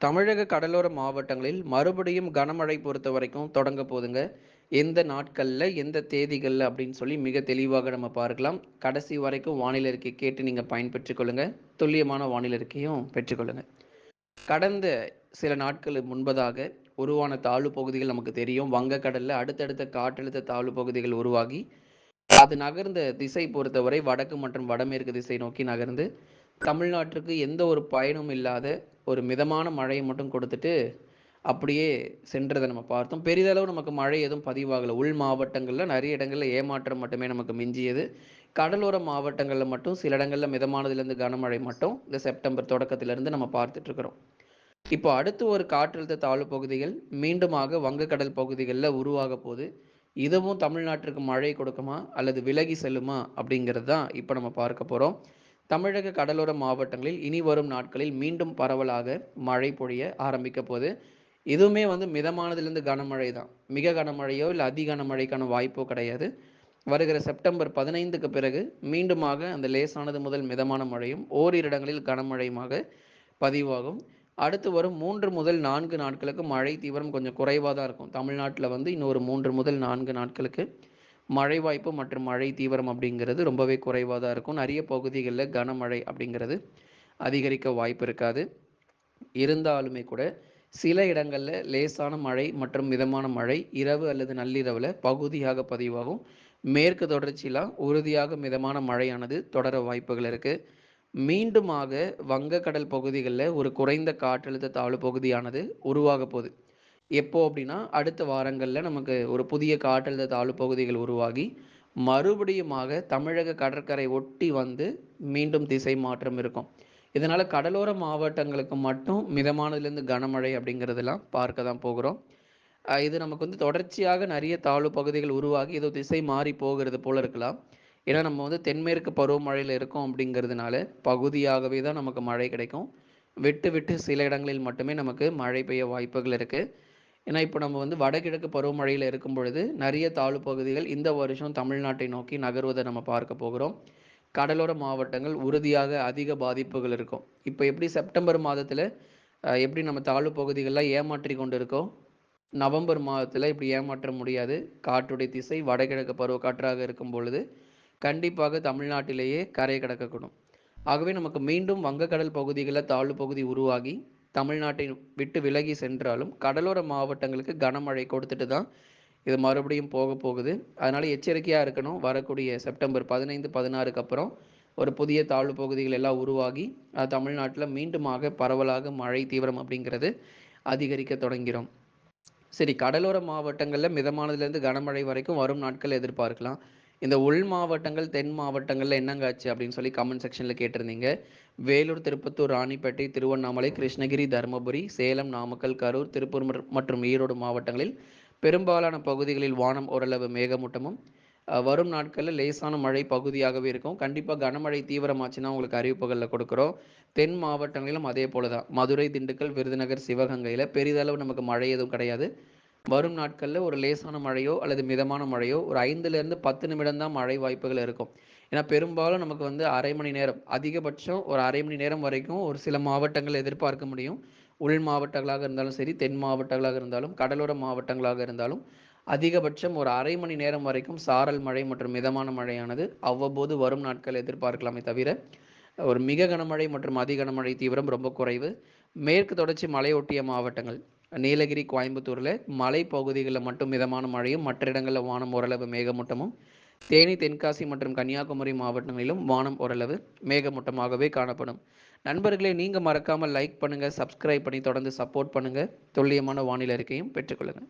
தமிழக கடலோர மாவட்டங்களில் மறுபடியும் கனமழை பொறுத்த வரைக்கும் தொடங்க போகுதுங்க. எந்த நாட்களில் எந்த தேதிகளில் அப்படின்னு சொல்லி மிக தெளிவாக நம்ம பார்க்கலாம். கடைசி வரைக்கும் வானிலை இருக்கை கேட்டு நீங்கள் பயன்பெற்றுக்கொள்ளுங்க துல்லியமான வானிலை இருக்கையும் பெற்றுக்கொள்ளுங்க கடந்த சில நாட்கள் முன்பதாக உருவான தாழ்வு பகுதிகள் நமக்கு தெரியும். வங்கக்கடலில் அடுத்தடுத்த காற்றழுத்த தாழ்வு பகுதிகள் உருவாகி அது நகர்ந்த திசை பொறுத்தவரை வடக்கு மற்றும் வடமேற்கு திசை நோக்கி நகர்ந்து தமிழ்நாட்டிற்கு எந்த ஒரு பயனும் இல்லாத ஒரு மிதமான மழையை மட்டும் கொடுத்துட்டு அப்படியே சென்றதை நம்ம பார்த்தோம். பெரிதளவு நமக்கு மழை எதுவும் பதிவாகலை. உள் மாவட்டங்களில் நிறைய இடங்களில் ஏமாற்றம் மட்டுமே நமக்கு மிஞ்சியது. கடலோர மாவட்டங்களில் மட்டும் சில இடங்களில் மிதமானதுலேருந்து கனமழை மட்டும் இந்த செப்டம்பர் தொடக்கத்திலேருந்து நம்ம பார்த்துட்ருக்குறோம் இப்போ அடுத்து ஒரு காற்றழுத்த தாழ்வு பகுதிகள் மீண்டுமாக வங்கக்கடல் பகுதிகளில் உருவாக போகுது. இதுவும் தமிழ்நாட்டிற்கு மழை கொடுக்குமா அல்லது விலகி செல்லுமா அப்படிங்கிறது தான் இப்போ நம்ம பார்க்க போகிறோம் தமிழக கடலோர மாவட்டங்களில் இனி வரும் நாட்களில் மீண்டும் பரவலாக மழை பொழிய ஆரம்பிக்க போகுது. இதுவுமே வந்து மிதமானதுலேருந்து கனமழை தான் மிக கனமழையோ இல்லை அதி கனமழைக்கான வாய்ப்போ கிடையாது. வருகிற செப்டம்பர் பதினைந்துக்கு பிறகு மீண்டுமாக அந்த லேசானது முதல் மிதமான மழையும் ஓரிரு இடங்களில் கனமழையுமாக பதிவாகும். அடுத்து வரும் மூன்று முதல் நான்கு நாட்களுக்கு மழை தீவிரம் கொஞ்சம் குறைவாக தான் இருக்கும். தமிழ்நாட்டில் வந்து இன்னொரு மூன்று முதல் நான்கு நாட்களுக்கு மழை வாய்ப்பு மற்றும் மழை தீவிரம் அப்படிங்கிறது ரொம்பவே குறைவாக தான் இருக்கும். நிறைய பகுதிகளில் கனமழை அப்படிங்கிறது அதிகரிக்க வாய்ப்பு இருக்காது. இருந்தாலுமே கூட சில இடங்களில் லேசான மழை மற்றும் மிதமான மழை இரவு அல்லது நள்ளிரவில் பகுதியாக பதிவாகும். மேற்கு தொடர்ச்சியெலாம் உறுதியாக மிதமான மழையானது தொடர வாய்ப்புகள் இருக்குது மீண்டுமாக வங்கக்கடல் பகுதிகளில் ஒரு குறைந்த காற்றழுத்த தாழ்வு பகுதியானது உருவாக போகுது எப்போ அப்படின்னா அடுத்த வாரங்களில் நமக்கு ஒரு புதிய காற்றழுத்த தாழ்வு பகுதிகள் உருவாகி மறுபடியுமாக தமிழக கடற்கரை ஒட்டி வந்து மீண்டும் திசை மாற்றம் இருக்கும். இதனால் கடலோர மாவட்டங்களுக்கு மட்டும் மிதமானதுலேருந்து கனமழை அப்படிங்கிறதெல்லாம் பார்க்க தான் போகிறோம். இது நமக்கு வந்து தொடர்ச்சியாக நிறைய தாழ்வு பகுதிகள் உருவாகி ஏதோ திசை மாறி போகிறது போல இருக்கலாம். ஏன்னா நம்ம வந்து தென்மேற்கு பருவமழையில் இருக்கோம் அப்படிங்கிறதுனால பகுதியாகவே தான் நமக்கு மழை கிடைக்கும். விட்டு விட்டு சில இடங்களில் மட்டுமே நமக்கு மழை பெய்ய வாய்ப்புகள் இருக்குது ஏன்னா இப்போ நம்ம வந்து வடகிழக்கு பருவமழையில் இருக்கும் பொழுது நிறைய தாழ்வு பகுதிகள் இந்த வருஷம் தமிழ்நாட்டை நோக்கி நகர்வதை நம்ம பார்க்க போகிறோம். கடலோர மாவட்டங்கள் உறுதியாக அதிக பாதிப்புகள் இருக்கும். இப்போ எப்படி செப்டம்பர் மாதத்தில் எப்படி நம்ம தாழ்வு பகுதிகளில் ஏமாற்றி கொண்டு இருக்கோம் நவம்பர் மாதத்தில் இப்படி ஏமாற்ற முடியாது. காற்றுடைய திசை வடகிழக்கு பருவ காற்றாக இருக்கும் பொழுது கண்டிப்பாக தமிழ்நாட்டிலேயே கரை கடக்கக்கூடும் ஆகவே நமக்கு மீண்டும் வங்கக்கடல் பகுதிகளில் தாழ்வு பகுதி உருவாகி தமிழ்நாட்டை விட்டு விலகி சென்றாலும் கடலோர மாவட்டங்களுக்கு கனமழை கொடுத்துட்டு தான் இது மறுபடியும் போக போகுது. அதனால் எச்சரிக்கையாக இருக்கணும். வரக்கூடிய செப்டம்பர் பதினைந்து பதினாறுக்கு அப்புறம் ஒரு புதிய தாழ்வு பகுதிகள் எல்லாம் உருவாகி அது தமிழ்நாட்டில் மீண்டுமாக பரவலாக மழை தீவிரம் அப்படிங்கிறது அதிகரிக்க தொடங்கிறோம். சரி கடலோர மாவட்டங்களில் மிதமானதுலேருந்து கனமழை வரைக்கும் வரும் நாட்கள் எதிர்பார்க்கலாம். இந்த உள் மாவட்டங்கள் தென் மாவட்டங்களில் என்னங்க ஆச்சு அப்படின்னு சொல்லி கமெண்ட் செக்ஷனில் கேட்டிருந்தீங்க. வேலூர் திருப்பத்தூர் ராணிப்பேட்டை திருவண்ணாமலை கிருஷ்ணகிரி தருமபுரி சேலம் நாமக்கல் கரூர் திருப்பூர் மற்றும் ஈரோடு மாவட்டங்களில் பெரும்பாலான பகுதிகளில் வானம் ஓரளவு மேகமூட்டமும் வரும் நாட்களில் லேசான மழை பகுதியாகவே இருக்கும். கண்டிப்பாக கனமழை தீவிரமாச்சுன்னா உங்களுக்கு அறிவிப்புகளில் கொடுக்குறோம். தென் மாவட்டங்களிலும் அதே போல தான் மதுரை திண்டுக்கல் விருதுநகர் சிவகங்கையில் பெரிதளவு நமக்கு மழை எதுவும் கிடையாது. வரும் நாட்களில் ஒரு லேசான மழையோ அல்லது மிதமான மழையோ ஒரு ஐந்துலேருந்து பத்து நிமிடம் தான் மழை வாய்ப்புகள் இருக்கும். ஏன்னா பெரும்பாலும் நமக்கு வந்து அரை மணி நேரம் அதிகபட்சம் ஒரு அரை மணி நேரம் வரைக்கும் ஒரு சில மாவட்டங்கள் எதிர்பார்க்க முடியும். உள் மாவட்டங்களாக இருந்தாலும் சரி தென் மாவட்டங்களாக இருந்தாலும் கடலோர மாவட்டங்களாக இருந்தாலும் அதிகபட்சம் ஒரு அரை மணி நேரம் வரைக்கும் சாரல் மழை மற்றும் மிதமான மழையானது அவ்வப்போது வரும் நாட்கள் எதிர்பார்க்கலாமே தவிர ஒரு மிக கனமழை மற்றும் அதி கனமழை தீவிரம் ரொம்ப குறைவு. மேற்கு தொடர்ச்சி மலையொட்டிய மாவட்டங்கள் நீலகிரி கோயம்புத்தூரில் மலை பகுதிகளில் மட்டும் மிதமான மழையும் மற்ற இடங்களில் வானம் ஓரளவு மேகமூட்டமும். தேனி தென்காசி மற்றும் கன்னியாகுமரி மாவட்டங்களிலும் வானம் ஓரளவு மேகமூட்டமாகவே காணப்படும். நண்பர்களே நீங்கள் மறக்காமல் லைக் பண்ணுங்கள் சப்ஸ்கிரைப் பண்ணி தொடர்ந்து சப்போர்ட் பண்ணுங்கள் துல்லியமான வானிலை அறிக்கையும் பெற்றுக்கொள்ளுங்கள்